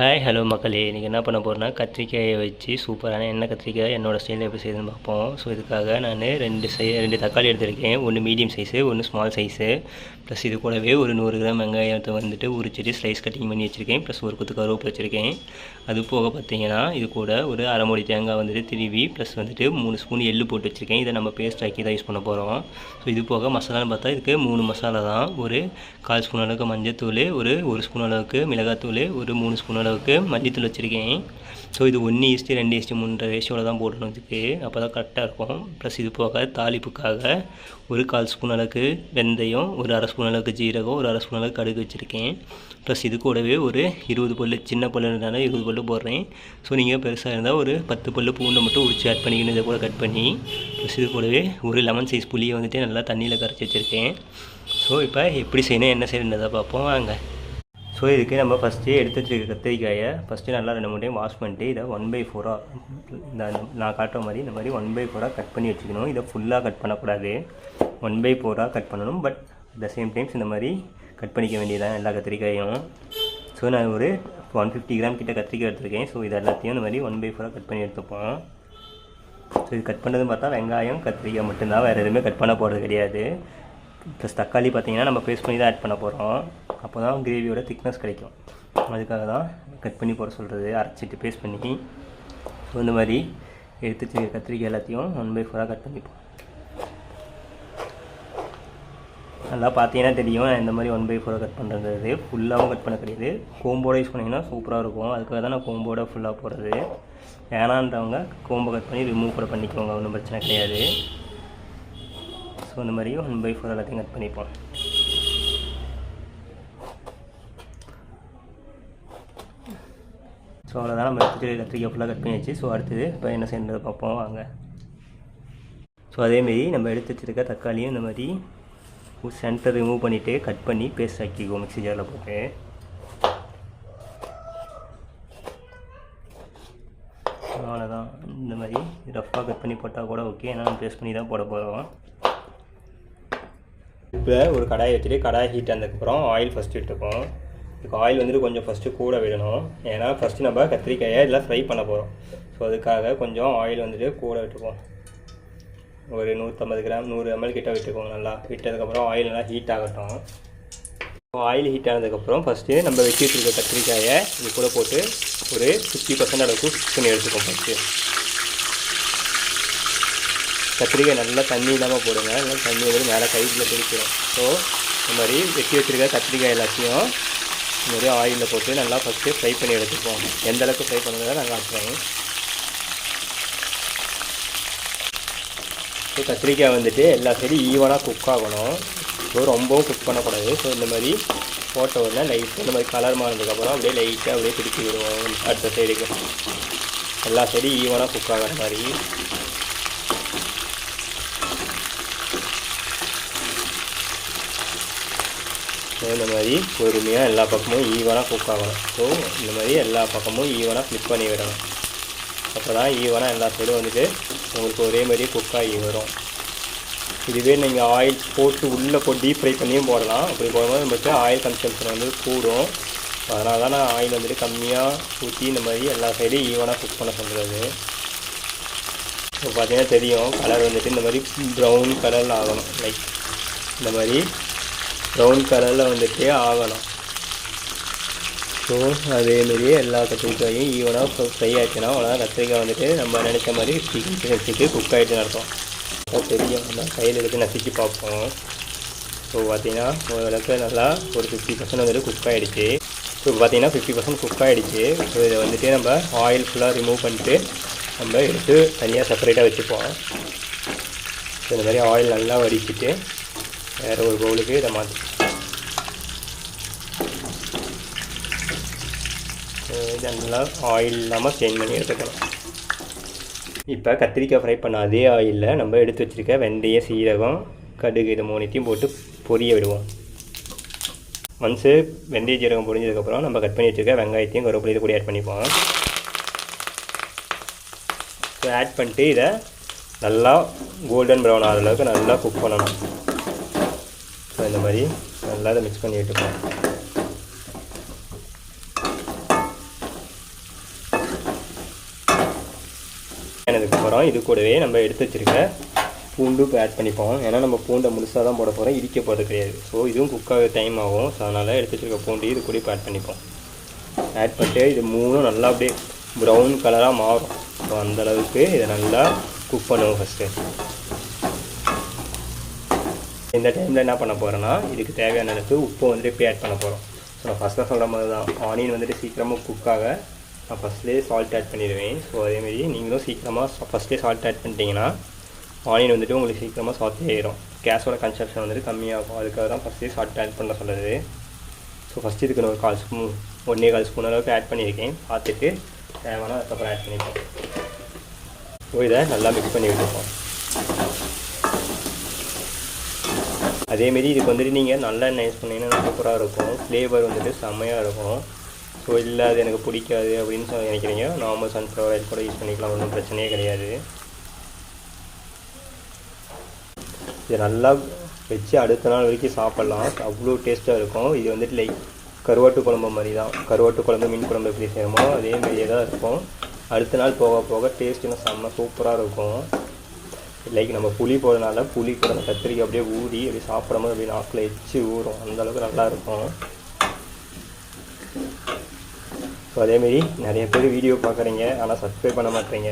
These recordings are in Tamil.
ஹாய் ஹலோ மக்களே. இன்றைக்கி என்ன பண்ண போகிறேன்னா கத்திரிக்காயை வச்சு சூப்பரான எண்ணெய் கத்திரிக்காய் என்னோடய ஸ்டைலில் எப்படி செய்யுதுன்னு பார்ப்போம். ஸோ இதுக்காக நான் ரெண்டு சை ரெண்டு தக்காளி எடுத்திருக்கேன். ஒன்று மீடியம் சைஸு ஒன்று ஸ்மால் சைஸு ப்ளஸ் இது கூடவே ஒரு நூறு கிராம் வெங்காயத்தை வந்துட்டு உரிச்சிட்டு ஸ்லைஸ் கட்டிங் பண்ணி வச்சுருக்கேன். ப்ளஸ் ஒரு குத்து கருவேப்பிலை வச்சுருக்கேன். அது போக பார்த்தீங்கன்னா இது கூட ஒரு அரை மூடி தேங்காய் வந்துட்டு திருவி ப்ளஸ் வந்துட்டு மூணு ஸ்பூன் எள்ளு போட்டு வச்சுருக்கேன். இதை நம்ம பேஸ்ட் ஆக்கி தான் யூஸ் பண்ண போகிறோம் ஸோ இது போக மசாலான்னு பார்த்தா இதுக்கு மூணு மசாலா தான். ஒரு கால் ஸ்பூன் அளவுக்கு மஞ்சத்தூள் ஒரு ஒரு ஸ்பூன் அளவுக்கு மிளகாத்தூள் ஒரு மூணு ஸ்பூன் அளவுக்கு மல்லித்தூள் வச்சுருக்கேன். ஸோ இது ஒன்று ஈஸ்ட்டு ரெண்டு இஸ்டி மூன்றரை ரேஷியோவில் தான் போடணும் இதுக்கு அப்போ தான் கரெக்டாக இருக்கும். ப்ளஸ் இது போக தாளிப்புக்காக ஒரு கால் ஸ்பூன் அளவுக்கு வெந்தயம் ஒரு அரை ஸ்பூன் அளவுக்கு ஜீரகம் ஒரு அரை ஸ்பூன் அளவுக்கு கடுகு வச்சுருக்கேன். ப்ளஸ் இது கூடவே ஒரு இருபது பல்லு சின்ன பல்லு இருந்தாலும் இருபது பல்லு போடுறேன். ஸோ நீங்கள் பெருசாக இருந்தால் ஒரு பத்து பல்லு பூண்டை மட்டும் உரிச்சு ஆட் பண்ணிக்கணும். இதை கூட கட் பண்ணி ப்ளஸ் இது கூடவே ஒரு லெமன் சைஸ் புளியை வந்துட்டு நல்லா தண்ணியில் கரைச்சி வச்சுருக்கேன். ஸோ இப்போ எப்படி செய்யணும் என்ன செய்யணுன்றதை பார்ப்போம். வாங்க. ஸோ இதுக்கு நம்ம ஃபஸ்ட்டு எடுத்து வச்சிருக்க கத்திரிக்காயை ஃபஸ்ட்டு நல்லா ரெண்டு மூணு டைம் வாஷ் பண்ணிட்டு இதை ஒன் பை ஃபோராக இந்த நான் காட்டுற மாதிரி இந்த மாதிரி ஒன் பை ஃபோராக கட் பண்ணி வச்சுக்கணும். இதை ஃபுல்லாக கட் பண்ணக்கூடாது. ஒன் பை ஃபோராக கட் பண்ணணும். But at the same times இந்த மாதிரி கட் பண்ணிக்க வேண்டியதான் எல்லா கத்திரிக்காயும். ஸோ நான் ஒரு ஒன் ஃபிஃப்டி கிராம் கிட்ட கத்திரிக்காய் எடுத்திருக்கேன். ஸோ இது எல்லாத்தையும் இந்த மாதிரி ஒன் பை ஃபோராக கட் பண்ணி எடுத்துப்போம். ஸோ இது கட் பண்ணதுன்னு பார்த்தா வெங்காயம் கத்திரிக்காய் மட்டும்தான். வேறு எதுவுமே கட் பண்ண போகிறது கிடையாது. ப்ளஸ் தக்காளி பார்த்தீங்கன்னா நம்ம பேஸ்ட் பண்ணி தான் ஆட் பண்ண போகிறோம் அப்போ தான் கிரேவியோட திக்னஸ் கிடைக்கும். அதுக்காக தான் கட் பண்ணி போட சொல்கிறது அரைச்சிட்டு பேஸ்ட் பண்ணி ஸோ இந்த மாதிரி எடுத்து வச்சுருக்க கத்திரிக்காய் எல்லாத்தையும் ஒன் பை ஃபோராக கட் பண்ணிப்போம். நல்லா பார்த்தீங்கன்னா தெரியும் இந்த மாதிரி ஒன் பை ஃபோராக கட் பண்ணுறது ஃபுல்லாகவும் கட் பண்ண கிடையாது. கோம்போட யூஸ் பண்ணிங்கன்னா சூப்பராக இருக்கும். அதுக்காக தான் நான் கோம்போட ஃபுல்லாக போடுறது. வேணான்றவங்க கோம்பை கட் பண்ணி ரிமூவ் கூட பண்ணிக்கோங்க ஒன்றும் பிரச்சனை கிடையாது. ஸோ இந்த மாதிரி ஒன் பை ஃபோர் எல்லாத்தையும் கட் பண்ணிப்போம். ஸோ அவ்வளோதான் நம்ம எடுத்துகிட்டு கத்திரிக்காய் ஃபுல்லாக கட் பண்ணியாச்சு ஸோ அடுத்தது இப்போ என்ன செய்யறது பார்ப்போம் வாங்க. ஸோ அதேமாரி நம்ம எடுத்து வச்சுருக்க தக்காளியும் இந்த மாதிரி சென்டர் ரிமூவ் பண்ணிவிட்டு கட் பண்ணி பேஸ்ட் ஆக்கிக்குவோம் மிக்ஸி ஜாரில் போட்டு. அவ்வளோதான் இந்த மாதிரி ரஃப்பாக கட் பண்ணி போட்டால் கூட ஓகே ஏன்னா பேஸ்ட் பண்ணி தான் போட போகிறோம் இப்போ ஒரு கடாயை வச்சுட்டு கடாய் ஹீட் ஆனதுக்கப்புறம் ஆயில் ஃபஸ்ட்டு எடுத்துப்போம் இதுக்கு ஆயில் வந்துட்டு கொஞ்சம் ஃபஸ்ட்டு கூட விடணும். ஏன்னா ஃபஸ்ட்டு நம்ம கத்திரிக்காயை இதெல்லாம் ஃப்ரை பண்ண போகிறோம் ஸோ அதுக்காக கொஞ்சம் ஆயில் வந்துட்டு கூட விட்டுப்போம் ஒரு நூற்றம்பது கிராம் நூறு எம்எல் கிட்ட விட்டுக்கோங்க நல்லா. விட்டதுக்கப்புறம் ஆயில் நல்லா ஹீட் ஆகட்டும். ஆயில் ஹீட் ஆனதுக்கப்புறம் ஃபஸ்ட்டு நம்ம வெட்டி வச்சுருக்க கத்திரிக்காயை இது கூட போட்டு ஒரு ஃபிஃப்டி பர்சன்ட் அளவுக்கு குக் பண்ணி எடுத்துக்கோம் ஃபஸ்ட்டு கத்திரிக்காய் நல்லா தண்ணி இல்லாமல் போடுங்க. நல்லா தண்ணி வந்து மேலே கையில் பிடிக்கிறோம் ஸோ இந்த மாதிரி வெட்டி வச்சுருக்க கத்திரிக்காய் எல்லாத்தையும் இந்த மாதிரி ஆயிலில் போட்டு நல்லா ஃபஸ்ட்டு ஃப்ரை பண்ணி எடுத்துப்போம் எந்த அளவுக்கு ஃப்ரை பண்ணுறதா நாங்கள் காட்டுறேன் ஸோ கத்திரிக்காய் வந்துட்டு எல்லா சைடும் ஈவனாக குக் ஆகணும். ஸோ ரொம்பவும் குக் பண்ணக்கூடாது. ஸோ இந்த மாதிரி போட்ட உடனே லைட்டாக இந்த மாதிரி கலர் மாறினதுக்கப்புறம் அப்படியே லைட்டாக அப்படியே பிடிச்சி விடுவோம். அடுத்த சைடுக்கு எல்லா சைடும் ஈவனாக குக் ஆகிற மாதிரி. ஸோ இந்த மாதிரி பொறுமையாக எல்லா பக்கமும் ஈவனாக குக் ஆகணும். ஸோ இந்த மாதிரி எல்லா பக்கமும் ஈவனாக ஃப்ளிப் பண்ணி விடணும். அப்போ தான் ஈவனாக எல்லா சைடும் வந்துட்டு உங்களுக்கு ஒரே மாதிரி குக் ஆகி வரும். இதுவே நீங்கள் ஆயில் போட்டு உள்ளே போட்டு டீப் ஃப்ரை பண்ணியும் போடலாம். அப்படி போடும்போது நம்மளுக்கு ஆயில் கன்சம்ஷன் வந்து கூடும். அதனால தான் நான் ஆயில் வந்துட்டு கம்மியாக ஊற்றி இந்த மாதிரி எல்லா சைடும் ஈவனாக குக் பண்ண சொல்கிறது இப்போ பார்த்தீங்கன்னா தெரியும் கலர் வந்துட்டு இந்த மாதிரி ப்ரௌன் கலரில் ஆகணும். லைக் இந்த மாதிரி ப்ரௌன் கலரில் வந்துட்டு ஆகணும். ஸோ அதேமாரி எல்லா கத்திரிக்காயும் ஈவனாக ஃப்ரை ஆச்சுன்னா அவ்வளோதான் கத்திரிக்காய் வந்துட்டு நம்ம நினச்ச மாதிரி சிக்கன் சிக்கன் குக் ஆகிட்டு நடக்கும் தெரியும். நம்ம கையில் எடுத்து நசுக்கி பார்ப்போம். ஸோ பார்த்தீங்கன்னா ஓரளவுக்கு நல்லா ஒரு ஃபிஃப்டி பர்சன்ட் வந்துட்டு குக் ஆகிடுச்சு ஸோ பார்த்தீங்கன்னா ஃபிஃப்டி பர்சன்ட் குக் ஆகிடுச்சு ஸோ இதை வந்துட்டு நம்ம ஆயில் ஃபுல்லாக ரிமூவ் பண்ணிட்டு நம்ம எடுத்து தனியாக செப்பரேட்டாக வச்சுப்போம். ஸோ இந்த மாதிரி ஆயில் நல்லா வடிச்சிட்டு வேறு ஒரு பவுலுக்கு இதை மாற்றி இதை நல்லா ஆயில் இல்லாமல் சேஞ்ச் பண்ணி எடுத்துக்கணும் இப்போ கத்திரிக்காய் ஃப்ரை பண்ண அதே ஆயிலில் நம்ம எடுத்து வச்சுருக்க வெந்தய சீரகம் கடுகு இது மூணுத்தையும் போட்டு பொரிய விடுவோம் ஒன்ஸு வெந்தய சீரகம் பொரிஞ்சதுக்கப்புறம் நம்ம கட் பண்ணி வச்சுருக்க வெங்காயத்தையும் கருவேப்பிலையும் கூட ஆட் பண்ணிப்போம் ஸோ ஆட் பண்ணிட்டு இதை நல்லா கோல்டன் ப்ரௌன் ஆகிற அளவுக்கு நல்லா குக் பண்ணணும் ஸோ இந்த மாதிரி நல்லா இதை மிக்ஸ் பண்ணி விட்டுப்போம் ஆனதுக்கப்புறம் இது கூடவே நம்ம எடுத்து வச்சுருக்க பூண்டு இப்போ ஆட் பண்ணிப்போம். ஏன்னா நம்ம பூண்டை முழுசாக தான் போட போகிறோம் இடிக்க போகிறது கிடையாது. ஸோ இதுவும் குக்காக டைம் ஆகும். ஸோ அதனால் எடுத்து வச்சுருக்க பூண்டு இது கூட இப்போ ஆட் பண்ணிப்போம். ஆட் பண்ணிட்டு இது மூணும் நல்லா அப்படியே ப்ரௌன் கலராக மாறும். ஸோ அந்தளவுக்கு இதை நல்லா குக் பண்ணுவோம் ஃபஸ்ட்டு இந்த டைமில் என்ன பண்ண போகிறேன்னா இதுக்கு தேவையான அளவுக்கு உப்பு வந்துட்டு இப்போ ஆட் பண்ண போகிறோம் ஸோ நான் ஃபஸ்ட்டாக சொல்கிற மாதிரி தான். ஆனியன் வந்துட்டு சீக்கிரமாக குக்காக நான் ஃபஸ்ட்லேயே சால்ட் ஆட் பண்ணிடுவேன். ஸோ அதேமாரி நீங்களும் சீக்கிரமாக ஃபஸ்ட்டே சால்ட் ஆட் பண்ணிட்டீங்கன்னா ஆனியன் வந்துட்டு உங்களுக்கு சீக்கிரமாக சால்ட் ஆயிடும் கேஸோட கன்சப்ஷன் வந்துட்டு கம்மியாகும். அதுக்காக தான் ஃபஸ்ட்டே சால்ட் ஆட் பண்ண சொல்லுது ஸோ ஃபஸ்ட்டு இதுக்கு நான் ஒரு கால் ஸ்பூன் ஒன்றே கால் ஸ்பூன் அளவுக்கு ஆட் பண்ணியிருக்கேன். பார்த்துட்டு தேவையான அதுக்கப்புறம் ஆட் பண்ணிப்போம். ஸோ இதை நல்லா மிக்ஸ் பண்ணி விட்டுருப்போம் அதேமாரி இதுக்கு வந்துட்டு நீங்கள் நல்லெண்ணெய் யூஸ் பண்ணிங்கன்னா சூப்பராக இருக்கும். ஃப்ளேவர் வந்துட்டு செம்மையாக இருக்கும். ஸோ இல்லை அது எனக்கு பிடிக்காது அப்படின்னு சொல்லி நினைக்கிறீங்க? நார்மல் சன்ஃப்ளவர் ஆயில் கூட யூஸ் பண்ணிக்கலாம் ஒன்றும் பிரச்சனையே கிடையாது. இது நல்லா வச்சு அடுத்த நாள் வரைக்கும் சாப்பிட்லாம். அவ்வளோ டேஸ்ட்டாக இருக்கும். இது வந்துட்டு லைக் கருவாட்டு குழம்பு மாதிரி தான் கருவாட்டு குழம்பு மீன் குழம்பு எப்படி செய்யணுமோ அதே மாதிரியே தான் இருக்கும். அடுத்த நாள் போக போக டேஸ்ட் இன்னும் செம்ம சூப்பராக இருக்கும். லைக் நம்ம புளி போடுறதுனால புளி கூட கத்திரிக்காய் அப்படியே ஊறி அப்படியே சாப்பிடும்போது அப்படியே நாக்கில் எச்சு ஊறும். அந்தளவுக்கு நல்லா இருக்கும். ஸோ அதேமாரி நிறைய பேர் வீடியோ பார்க்குறீங்க ஆனால் சப்ஸ்கிரைப் பண்ண மாட்டேறீங்க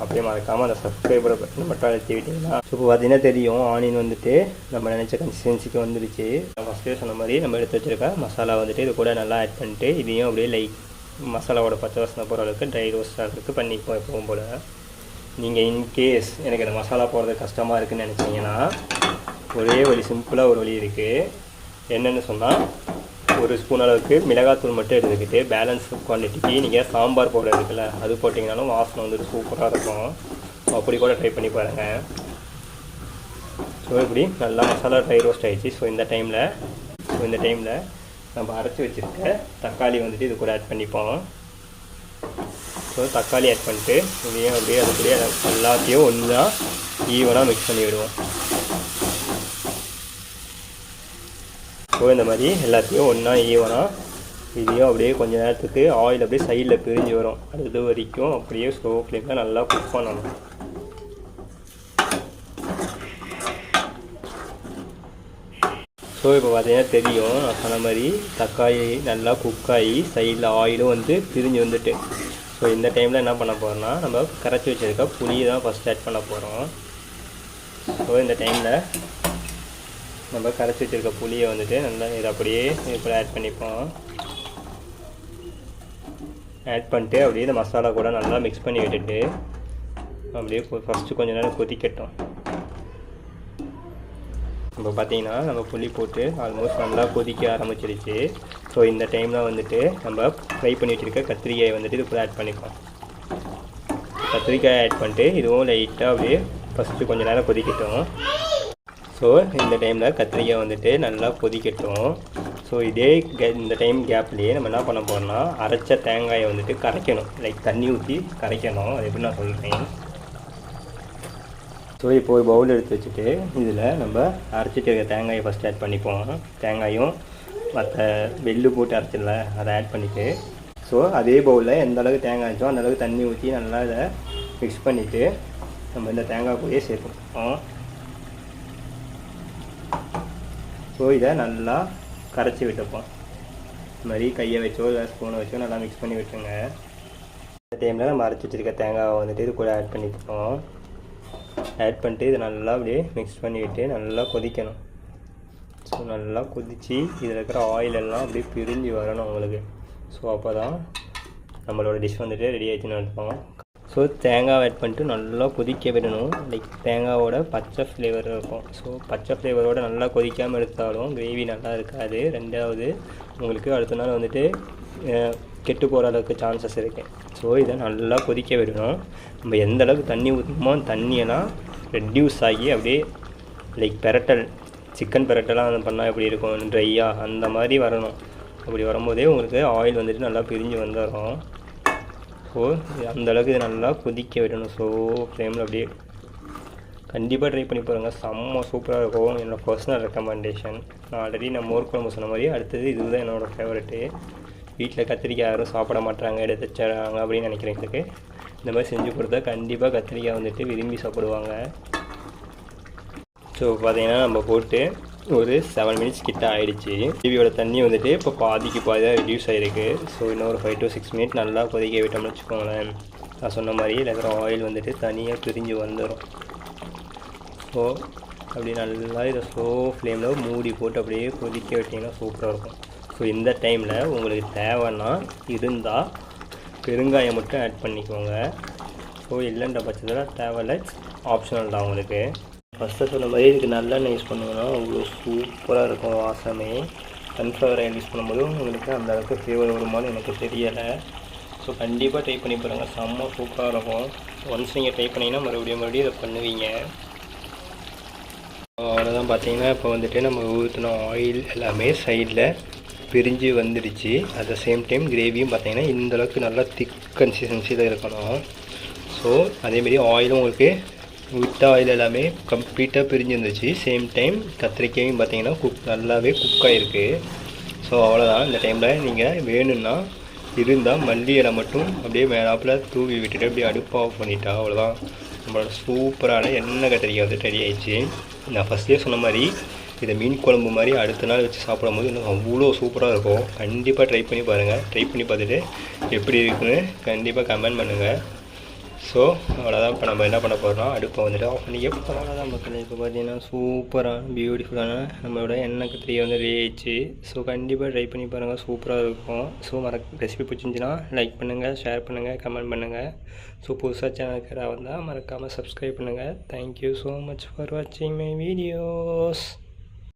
அப்படியே மறக்காமல் அந்த சப்ஸ்கிரைபரை பற்றி மட்டும் அழுத்தி விட்டீங்கன்னா ஸோ இப்போ பார்த்தீங்கன்னா தெரியும் ஆனியன் வந்துட்டு நம்ம நினச்ச கன்சிஸ்டன்சிக்கு வந்துருச்சு. நான் ஃபஸ்ட்டே சொன்ன மாதிரி நம்ம எடுத்து வச்சிருக்க மசாலா வந்துட்டு இது கூட நல்லா ஆட் பண்ணிட்டு இதையும் அப்படியே லைக் மசாலாவோட பச்சை வாசனை போகிற அளவுக்கு ட்ரை ரோஸ்ட் இருக்குது பண்ணிப்போம் எப்பவும் போல். நீங்கள் இன்கேஸ் எனக்கு இந்த மசாலா போடுறது கஷ்டமாக இருக்குன்னு நினச்சிங்கன்னா ஒரே வழி சிம்பிளாக ஒரு வழி இருக்குது என்னென்னு சொன்னால் ஒரு ஸ்பூன் அளவுக்கு மிளகாத்தூள் மட்டும் எடுத்துக்கிட்டு பேலன்ஸ் குவான்டிட்டிக்கு நீங்கள் சாம்பார் பவுடர் இருக்குல்ல அது போட்டிங்கனாலும் வாசனை வந்துட்டு சூப்பராக இருக்கும். அப்படி கூட ட்ரை பண்ணி பாருங்கள் ஸோ இப்படி நல்லா மசாலா ட்ரை ரோஸ்ட் ஆகிடுச்சு ஸோ இந்த டைமில் ஸோ இந்த டைமில் நம்ம அரைச்சி வச்சுருக்க தக்காளி வந்துட்டு இது கூட ஆட் பண்ணிப்போம். ஸோ தக்காளி ஆட் பண்ணிட்டு இதையும் அப்படியே அது கூட எல்லாத்தையும் ஒன்றா ஈவனாக மிக்ஸ் பண்ணி விடுவோம் ஸோ இந்த மாதிரி எல்லாத்தையும் ஒன்றா ஈவனாக இதையும் அப்படியே கொஞ்ச நேரத்துக்கு ஆயில் அப்படியே சைடில் பிரிஞ்சு வரும். அது வரைக்கும் அப்படியே ஸ்லோ ஃப்ளேமில் நல்லா குக் பண்ணணும். ஸோ இப்போ பார்த்தீங்கன்னா தெரியும் நான் சொன்ன மாதிரி தக்காளி நல்லா குக் ஆகி சைடில் ஆயிலும் வந்து பிரிஞ்சு வந்துட்டு. ஸோ இந்த டைமில் என்ன பண்ண போகிறோம்னா நம்ம கரைச்சி வச்சிருக்க புளியை தான் ஃபஸ்ட் ஆட் பண்ண போகிறோம் ஸோ இந்த டைமில் நம்ம கரைச்சி வச்சிருக்க புளியை வந்துட்டு நல்லா இதை அப்படியே இப்போ ஆட் பண்ணிப்போம். ஆட் பண்ணிட்டு அப்படியே இந்த மசாலா கூட நல்லா மிக்ஸ் பண்ணி விட்டுட்டு அப்படியே ஃபஸ்ட்டு கொஞ்ச நேரம் கொதிக்கட்டும். இப்போ பார்த்தீங்கன்னா நம்ம புளி போட்டு ஆல்மோஸ்ட் நல்லா கொதிக்க ஆரம்பிச்சிருச்சு. ஸோ இந்த டைமில் வந்துட்டு நம்ம ஃப்ரை பண்ணி வச்சுருக்க கத்திரிக்காயை வந்துட்டு இது கூட ஆட் பண்ணிப்போம். கத்திரிக்காய் ஆட் பண்ணிட்டு இதுவும் லைட்டாக அப்படியே ஃபஸ்ட்டு கொஞ்சம் நேரம் கொதிக்கட்டும். ஸோ இந்த டைமில் கத்திரிக்காய் வந்துட்டு நல்லா கொதிக்கட்டும். ஸோ இதே கே இந்த டைம் கேப்லேயே நம்ம என்ன பண்ண போகிறோம்னா அரைச்ச தேங்காயை வந்துட்டு கரைக்கணும். லைக் தண்ணி ஊற்றி கரைக்கணும். அது எப்படி நான் சொல்கிறேன் ஸோ இப்போ ஒரு பவுல் எடுத்து வச்சுட்டு இதில் நம்ம அரைச்சிட்டு இருக்க தேங்காயை ஃபஸ்ட் ஆட் பண்ணிப்போம். தேங்காயும் மற்ற வெள்ளு போட்டு அரைச்சிடல அதை ஆட் பண்ணிவிட்டு ஸோ அதே பவுலில் எந்த அளவுக்கு தேங்காய் வச்சோம் அந்த அளவுக்கு தண்ணி ஊற்றி நல்லா இதை மிக்ஸ் பண்ணிவிட்டு நம்ம இந்த தேங்காய் கூடயே சேர்ப்போம். ஸோ இதை நல்லா கரைச்சி விட்டுப்போம். இது மாதிரி கையை வச்சோ இல்லை ஸ்பூனை வச்சோ நல்லா மிக்ஸ் பண்ணி விட்டுருங்க. இந்த டைமில் நம்ம அரைச்சி வச்சுருக்க தேங்காவை வந்துட்டு இது கூட ஆட் பண்ணிப்போம். ஆட் பண்ணிட்டு இதை நல்லா அப்படியே மிக்ஸ் பண்ணிவிட்டு நல்லா கொதிக்கணும். ஸோ நல்லா கொதித்து இதில் இருக்கிற ஆயிலெல்லாம் அப்படியே பிரிஞ்சு வரணும் உங்களுக்கு. ஸோ அப்போ தான் நம்மளோட டிஷ் வந்துட்டு ரெடி ஆயிடுச்சுன்னு அர்த்தம் ஸோ தேங்காய் ஆட் பண்ணிட்டு நல்லா கொதிக்க விடணும். லைக் தேங்காவோட பச்சை ஃப்ளேவர் இருக்கும். ஸோ பச்சை ஃப்ளேவரோட நல்லா கொதிக்காமல் எடுத்தாலும் கிரேவி நல்லா இருக்காது. ரெண்டாவது உங்களுக்கு அடுத்த நாள் வந்துட்டு கெட்டு போகிற அளவுக்கு சான்சஸ் இருக்குது ஸோ இதை நல்லா கொதிக்க விடணும். நம்ம எந்த அளவுக்கு தண்ணி ஊற்றுமோ அந்த தண்ணியெல்லாம் ரெட்யூஸ் ஆகி அப்படியே லைக் பெரட்டல் சிக்கன் பெரட்டெல்லாம் பண்ணால் எப்படி இருக்கும்? ட்ரையாக அந்த மாதிரி வரணும். அப்படி வரும்போதே உங்களுக்கு ஆயில் வந்துட்டு நல்லா பிரிஞ்சு வந்துடும் ஸோ அந்த அளவுக்கு நல்லா கொதிக்க விடணும். ஸோ ஃப்ளேமில் அப்படியே கண்டிப்பாக ட்ரை பண்ணி பாருங்கள் செம்ம சூப்பராக இருக்கும். என்னோடய பர்சனல் ரெக்கமெண்டேஷன் நான் ஆல்ரெடி நான் மோர் குழம்பு சொன்ன மாதிரி அடுத்தது இதுதான் என்னோடய ஃபேவரெட்டு வீட்டில் கத்திரிக்காய் யாரும் சாப்பிட மாட்டாங்க எடுத்து வச்சாங்க அப்படின்னு நினைக்கிறேன் எங்களுக்கு இந்த மாதிரி செஞ்சு கொடுத்தா கண்டிப்பாக கத்திரிக்காய் வந்துட்டு விரும்பி சாப்பிடுவாங்க. ஸோ பார்த்தீங்கன்னா நம்ம போட்டு ஒரு செவன் மினிட்ஸ் கிட்ட ஆயிடுச்சு. டிவியோட தண்ணி வந்துட்டு இப்போ பாதிக்கு பாதியாக ரிடியூஸ் ஆகிருக்கு ஸோ இன்னும் ஒரு ஃபைவ் டு சிக்ஸ் மினிட் நல்லா கொதிக்க விட்டோம்னு வச்சுக்கோங்களேன். நான் சொன்ன மாதிரி இதில் இருக்கிற ஆயில் வந்துட்டு தனியாக பிரிஞ்சு வந்துடும் ஸோ அப்படி நல்லா இதை ஸ்லோ ஃப்ளேமில் மூடி போட்டு அப்படியே கொதிக்க விட்டிங்கன்னா சூப்பராக இருக்கும். ஸோ இந்த டைமில் உங்களுக்கு தேவைன்னா இருந்தால் பெருங்காயம் மட்டும் ஆட் பண்ணிக்கோங்க. ஸோ இல்லைன்ற பட்சத்தில் தேவையில்ல. ஆப்ஷனல் தான் உங்களுக்கு. ஃபஸ்ட்டு சொன்ன மாதிரி இதுக்கு நல்லெண்ணெய் யூஸ் பண்ணுங்கன்னா அவ்வளோ சூப்பராக இருக்கும் வாசமே. சன்ஃப்ளவர் ஆயில் யூஸ் பண்ணும்போது உங்களுக்கு அந்த அளவுக்கு ஃப்ளேவர் வருமானு எனக்கு தெரியலை. ஸோ கண்டிப்பாக ட்ரை பண்ணி பாருங்கள் செம்ம சூப்பராக இருக்கும். ஒன்ஸ் நீங்கள் ட்ரை பண்ணிங்கன்னா மறுபடியும் மறுபடியும் இதை பண்ணுவீங்க. அவ்வளோதான் பார்த்தீங்கன்னா இப்போ வந்துட்டு நம்ம ஊற்றின ஆயில் எல்லாமே சைடில் பிரிஞ்சு வந்துடுச்சு. அட் த சேம் டைம் கிரேவியும் பார்த்தீங்கன்னா இந்த அளவுக்கு நல்லா திக் கன்சிஸ்டன்சியில் இருக்கணும். ஸோ அதேமாரி ஆயிலும் உங்களுக்கு விட்ட ஆயில் எல்லாமே கம்ப்ளீட்டாக பிரிஞ்சிருந்துச்சு. சேம் டைம் கத்திரிக்காயும் பார்த்தீங்கன்னா குக் நல்லாவே குக் ஆகிருக்கு ஸோ அவ்வளோதான் இந்த டைமில் நீங்கள் வேணும்னா இருந்தால் மல்லி இலை மட்டும் அப்படியே மேலாப்பில் தூவி விட்டுட்டு அப்படியே அடுப்பு ஆஃப் பண்ணிட்டா அவ்வளோதான் நம்மளோட சூப்பரான எண்ணெய் கத்திரிக்காய் வந்து ரெடி ஆயிடுச்சு. நான் ஃபஸ்ட்டே சொன்ன மாதிரி இதை மீன் குழம்பு மாதிரி அடுத்த நாள் வச்சு சாப்பிடும் போது இன்னும் அவ்வளோ சூப்பராக இருக்கும். கண்டிப்பாக ட்ரை பண்ணி பாருங்கள் ட்ரை பண்ணி பார்த்துட்டு எப்படி இருக்குன்னு கண்டிப்பாக கமெண்ட் பண்ணுங்கள் ஸோ அவ்வளோதான் இப்போ நம்ம என்ன பண்ண போகிறோம் அடுப்பை வந்துட்டு ஆஃப் பண்ணி எப்போ அவ்வளோதான் மக்கள். இப்போ பார்த்தீங்கன்னா சூப்பரான பியூட்டிஃபுல்லான நம்மளோட எண்ணெய் கத்திரியை வந்து ரெடி ஆயிடுச்சு ஸோ கண்டிப்பாக ட்ரை பண்ணி பாருங்கள் சூப்பராக இருக்கும். ஸோ மறக்க ரெசிபி பிடிச்சிருந்துச்சின்னா லைக் பண்ணுங்கள் ஷேர் பண்ணுங்கள் கமெண்ட் பண்ணுங்கள் ஸோ புதுசாக சேனலுக்கு வந்தால் மறக்காமல் சப்ஸ்கிரைப் பண்ணுங்கள் thank you so much for வாட்சிங் மை வீடியோஸ்